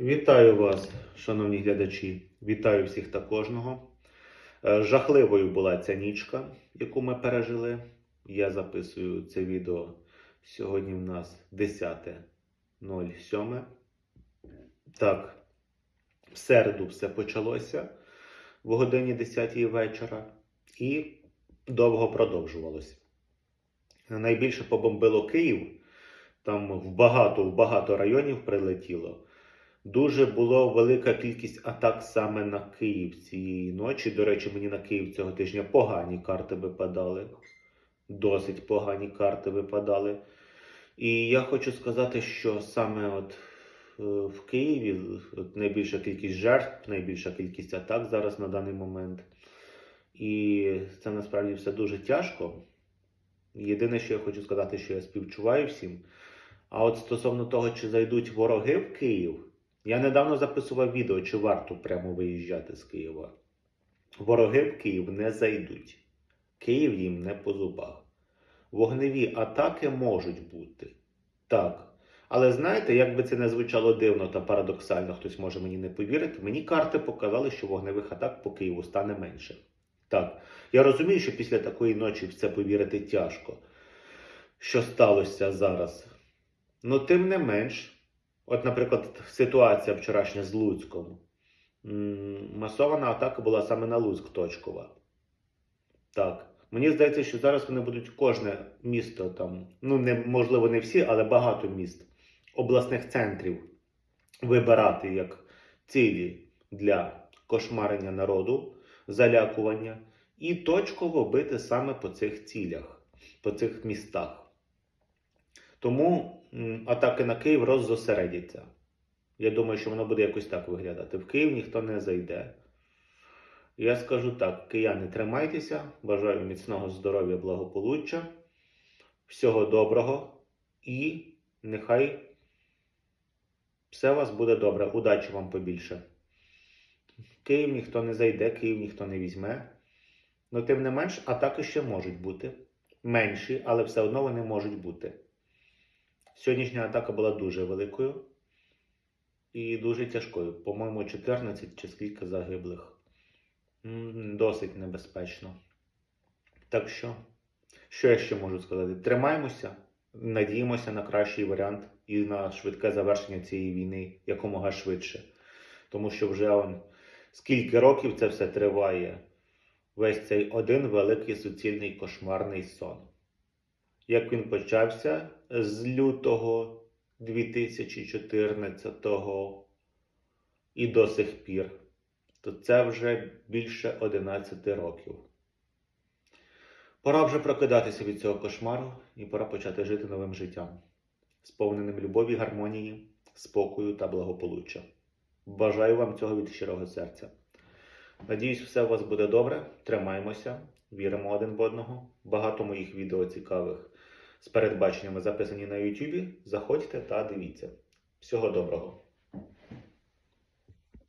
Вітаю вас, шановні глядачі. Вітаю всіх та кожного. Е, Жахливою була ця нічка, яку ми пережили. Я записую це відео. Сьогодні в нас 10.07. Так, в середу все почалося в годині 10 вечора і довго продовжувалося. Найбільше побомбило Київ. Там в багато, в багато районів прилетіло. Дуже була велика кількість атак саме на Київ цієї ночі. До речі, мені на Київ цього тижня погані карти випадали. Досить погані карти випадали. І я хочу сказати, що саме от е, в Києві от найбільша кількість жертв, найбільша кількість атак зараз на даний момент. І це насправді все дуже тяжко. Єдине, що я хочу сказати, що я співчуваю всім. А от стосовно того, чи зайдуть вороги в Київ, я недавно записував відео, чи варто прямо виїжджати з Києва. Вороги в Київ не зайдуть. Київ їм не по зубах. Вогневі атаки можуть бути. Так. Але знаєте, як би це не звучало дивно та парадоксально, хтось може мені не повірити, мені карти показали, що вогневих атак по Києву стане менше. Так, я розумію, що після такої ночі в це повірити тяжко, що сталося зараз. Ну, тим не менш, от, наприклад, ситуація вчорашня з Луцьком. Масована атака була саме на Луцьк точкова. Так. Мені здається, що зараз вони будуть кожне місто там, ну не можливо не всі, але багато міст, обласних центрів вибирати як цілі для кошмарення народу, залякування, і точково бити саме по цих цілях, по цих містах. Тому атаки на Київ роззосередяться. Я думаю, що воно буде якось так виглядати. В Київ ніхто не зайде. Я скажу так: кияни, тримайтеся, бажаю міцного здоров'я, благополуччя, всього доброго і нехай все у вас буде добре. Удачі вам побільше. Київ ніхто не зайде, Київ ніхто не візьме. Ну, тим не менш, атаки ще можуть бути. Менші, але все одно вони можуть бути. Сьогоднішня атака була дуже великою і дуже тяжкою. По-моєму, 14 чи скільки загиблих. Досить небезпечно. Так що, що я ще можу сказати? Тримаємося, надіємося на кращий варіант і на швидке завершення цієї війни якомога швидше. Тому що вже он, скільки років це все триває. Весь цей один великий суцільний кошмарний сон. Як він почався з лютого 2014 і до сих пір, то це вже більше 11 років. Пора вже прокидатися від цього кошмару і пора почати жити новим життям, сповненим любові, гармонії, спокою та благополуччя. Бажаю вам цього від щирого серця. Надіюсь, все у вас буде добре. Тримаємося, віримо один в одного. Багато моїх відео цікавих з передбаченнями записані на YouTube. Заходьте та дивіться. Всього доброго!